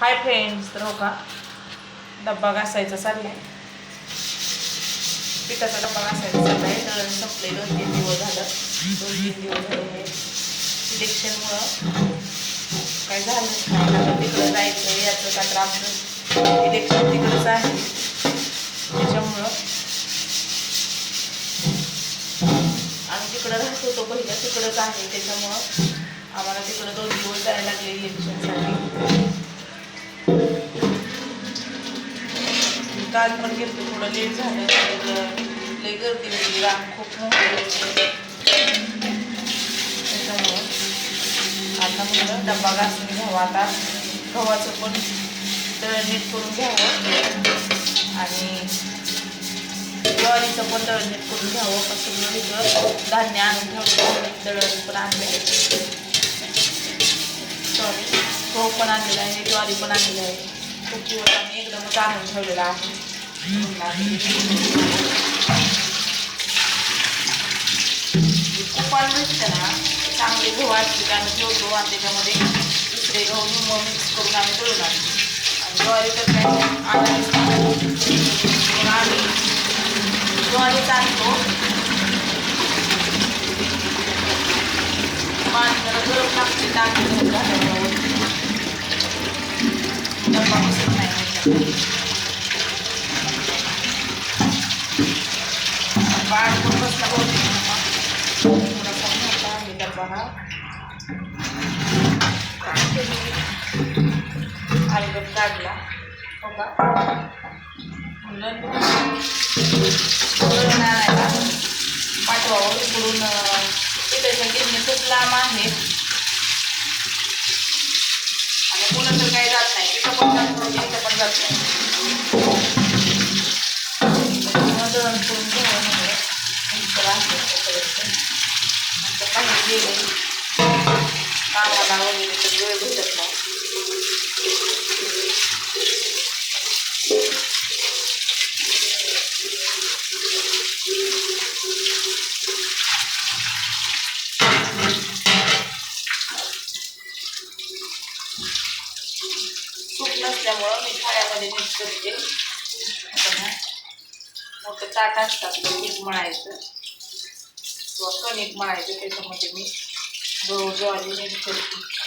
Hi friends तर हो का? डब्बा घासायचा चाललाय पिठाचा डब्बा घासायचा चाललाय तर संपले दोन तीन दिवस झालं. दोन तीन दिवस झाले इलेक्शनमुळं काय झालंच नाही. आता तिकडं जायचं याचं का तर आमचं इलेक्शन तिकडंच आहे. त्याच्यामुळं. आम्ही तिकडं राहत होतो पहिलं तिकडंच आहे. त्याच्यामुळं आम्हाला तिकडं दोन दिवस जायला लागले इलेक्शनसाठी काल पण गेलो थोडं लेट झालं तर लई गर्दी होती रांग खूप त्याच्यामुळं आता म्हणलं डब्बा घासून घ्यावा. आता गव्हाचं पण दळण नीट करून घ्यावं. आणि ज्वारीचं पण दळण नीट करून घ्यावं. कसं इथं धान्य आणून ठेवलं तळण पण आणले सॉरी गहू पण आणलेला आहे. ज्वारी पण आणलेली आहे. खूप दिवस आम्ही एकदमच आणून ठेवलेला आहे. कुपान भेटतं ना चांगले गहू असते आम्ही ठेवतो आणि त्याच्यामध्ये दुसरे गहू निम्म मिक्स करून आम्ही दळून आणतो आणि ज्वारी तर काय आणावीच लागते. मग आम्ही ज्वारीच आणतो पाणी जरा गरम लागते टाकून झाल्यावर डब्बा बसत नाही ह्याच्यात. बाळ पण बसला होती थोडासा मोठा आहे डब्बा हा अलगद काढला. हो का म्हणलं दळण आणायला. पाठवावं इकडून पिठाच्या गिरणी खूप लांब आहे. आणि मुलं तर काही जात नाही. तिथं पण जात नाही तिथं पण जात नाही त्याच्यामुळं दळण करून घ्यावं म्हणलं मिक्सर आहे तोपर्यंत नंतर काही गेले कामाला तर वेळ भेटत नाही. सूप नसल्यामुळं मी थाळ्यामध्ये मिक्स करते. मोठं ताट असतात मीठ मळायचं. किंवा कणिक मळायचं त्याच्यामध्ये मी गहू ज्वारी मिक्स करते